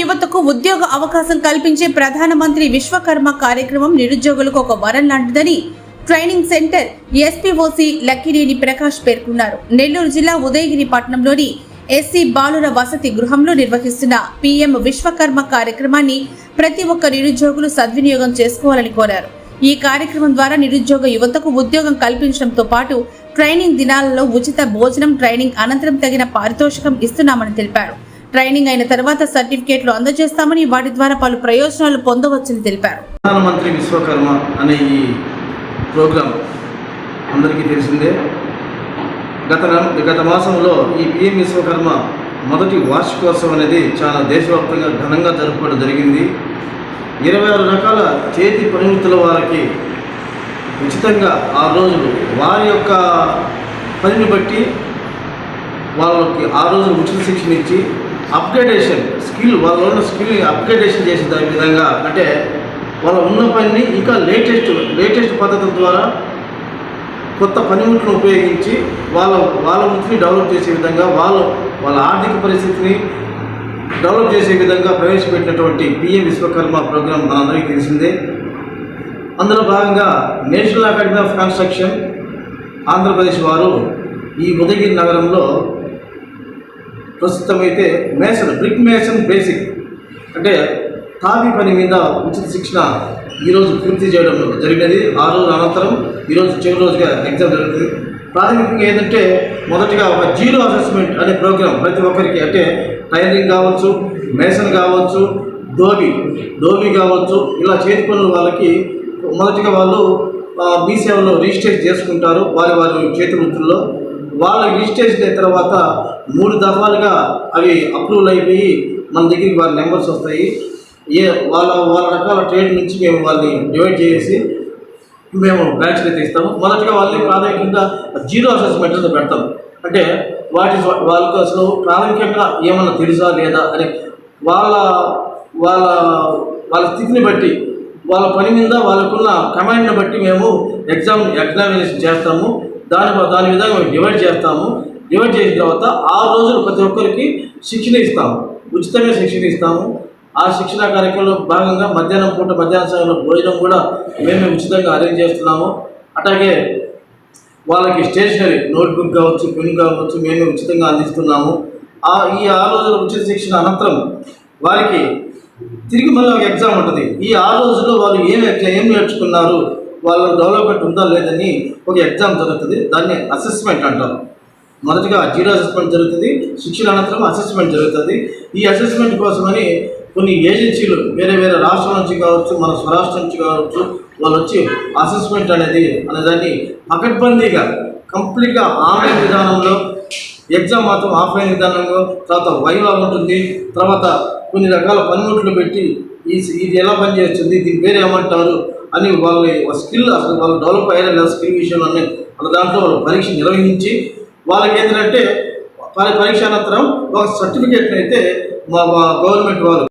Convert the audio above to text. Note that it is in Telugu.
యువతకు ఉద్యోగ అవకాశం కల్పించే ప్రధానమంత్రి విశ్వకర్మ కార్యక్రమం నిరుద్యోగులకు ఒక వరం లాంటిదని training centre SPOC Lakkineni Prakash పేర్కొన్నారు. నెల్లూరు జిల్లా ఉదయగిరి పట్టణంలోని ఎస్సీ బాలుర వసతి గృహంలో నిర్వహిస్తున్న పీఎం విశ్వకర్మ కార్యక్రమాన్ని ప్రతి ఒక్క నిరుద్యోగులు సద్వినియోగం చేసుకోవాలని కోరారు. ఈ కార్యక్రమం ద్వారా నిరుద్యోగ యువతకు ఉద్యోగం కల్పించడంతో పాటు ట్రైనింగ్ దినాలలో ఉచిత భోజనం ట్రైనింగ్ అనంతరం తగిన పారితోషికం ఇస్తున్నామని తెలిపారు. ట్రైనింగ్ అయిన తర్వాత సర్టిఫికేట్లు అందజేస్తామని వాటి ద్వారా పలు ప్రయోజనాలు పొందవచ్చని తెలిపారు. ప్రధానమంత్రి విశ్వకర్మ అనే ఈ ప్రోగ్రాం అందరికీ తెలిసిందే. గత గత మాసంలో ఈ పిఎం విశ్వకర్మ మొదటి వార్షికోత్సవం అనేది చాలా దేశవ్యాప్తంగా ఘనంగా జరుపుకోవడం జరిగింది. ఇరవై ఆరు రకాల చేతి పరిమితుల వారికి ఉచితంగా ఆ రోజులు వారి యొక్క పనిని బట్టి వాళ్ళకి ఆ రోజు ఉచిత శిక్షణ ఇచ్చి అప్గ్రేడేషన్ స్కిల్ వాళ్ళ ఉన్న స్కిల్ని అప్గ్రేడేషన్ చేసే దాని విధంగా అంటే వాళ్ళ ఉన్న పనిని ఇంకా లేటెస్ట్ లేటెస్ట్ పద్ధతుల ద్వారా కొత్త పనిముట్లను ఉపయోగించి వాళ్ళ వాళ్ళ వృత్తిని డెవలప్ చేసే విధంగా వాళ్ళ వాళ్ళ ఆర్థిక పరిస్థితిని డెవలప్ చేసే విధంగా ప్రవేశపెట్టినటువంటి పిఎం విశ్వకర్మ ప్రోగ్రాం మనందరికీ తెలిసిందే. అందులో భాగంగా national academy of construction Andhra Pradesh వారు ఈ ఉదయగిరి నగరంలో ప్రస్తుతం అయితే మేసన్ బ్రిక్ మేసన్ బేసిక్. అంటే తాపి పని మీద ఉచిత శిక్షణ ఈరోజు పూర్తి చేయడం జరిగినది. ఆ రోజు అనంతరం ఈరోజు చివరి రోజుగా ఎగ్జామ్ జరుగుతుంది. ప్రాథమికంగా ఏంటంటే మొదటిగా ఒక జీరో అసెస్మెంట్ అనే ప్రోగ్రాం ప్రతి ఒక్కరికి అంటే టైలరింగ్ కావచ్చు మేసన్ కావచ్చు ధోబి ధోబి కావచ్చు ఇలా చేతి పనులు వాళ్ళకి మొదటిగా వాళ్ళు మీ సేవలో రిజిస్ట్రేషన్ చేసుకుంటారు. వారి వారి చేతి వృత్తుల్లో. వాళ్ళ రిజిస్ట్రేషన్ అయిన తర్వాత మూడు దఫాలుగా అవి అప్రూవల్ అయిపోయి మన దగ్గరికి వారి నెంబర్స్ వస్తాయి. ఏ వాళ్ళ వాళ్ళ రకాల ట్రేడ్ నుంచి మేము వాళ్ళని డివైడ్ చేసి మేము బ్యాచ్లు అయితే ఇస్తాము మొదటిగా వాళ్ళని ప్రాథమికంగా జీరో అసెస్మెంట్ అనేది పెడతాం అంటే వాటి వాళ్ళకు అసలు ప్రాథమికంగా ఏమన్నా తెలుసా లేదా అని వాళ్ళ వాళ్ళ వాళ్ళ స్థితిని బట్టి వాళ్ళ పని మీద వాళ్ళకున్న కమాండ్ని బట్టి మేము ఎగ్జామ్ ఎగ్జామినేషన్ చేస్తాము. దాని దాని విధంగా మేము డివైడ్ చేస్తాము. డివైడ్ చేసిన తర్వాత ఆ రోజులు ప్రతి ఒక్కరికి శిక్షణ ఇస్తాము. ఉచితంగా శిక్షణ ఇస్తాము. ఆ శిక్షణ కార్యక్రమంలో భాగంగా మధ్యాహ్నం పూట మధ్యాహ్న సమయంలో భోజనం కూడా మేమే ఉచితంగా అరేంజ్ చేస్తున్నాము. అట్లాగే వాళ్ళకి స్టేషనరీ నోట్బుక్ కావచ్చు పెన్ కావచ్చు మేమే ఉచితంగా అందిస్తున్నాము. ఆ ఈ ఆ రోజుల ఉచిత శిక్షణ అనంతరం వారికి తిరిగి మళ్ళీ ఒక ఎగ్జామ్ ఉంటుంది. ఈ ఆ రోజుల్లో వాళ్ళు ఏం ఎట్లా ఏం నేర్చుకున్నారు వాళ్ళ డెవలప్మెంట్ ఉందా లేదని ఒక ఎగ్జామ్ జరుగుతుంది. దాన్ని అసెస్మెంట్ అంటారు. మొదటిగా జీరో అసెస్మెంట్ జరుగుతుంది. శిక్షణ అనంతరం అసెస్మెంట్ జరుగుతుంది. ఈ అసెస్మెంట్ కోసమని కొన్ని ఏజెన్సీలు వేరే వేరే రాష్ట్రం నుంచి కావచ్చు మన స్వరాష్ట్రం నుంచి కావచ్చు వాళ్ళు వచ్చి అసెస్మెంట్ అనేది అనేదాన్ని పకడ్బందీగా కంప్లీట్గా ఆన్లైన్ విధానంలో ఎగ్జామ్ మాత్రం ఆఫ్లైన్ విధానంలో తర్వాత వైవా ఉంటుంది. తర్వాత కొన్ని రకాల పనిముట్లు పెట్టి ఈ ఇది ఎలా పనిచేస్తుంది దీని పేరు ఏమంటారు అని వాళ్ళ స్కిల్ అసలు వాళ్ళు డెవలప్ అయ్యారా లేదా స్కిల్ విషయంలోనే వాళ్ళ దాంట్లో వాళ్ళు పరీక్ష నిర్వహించి వాళ్ళకి ఏంటంటే పరీక్ష అనంతరం ఒక సర్టిఫికేట్ అయితే మా మా గవర్నమెంట్ వాళ్ళు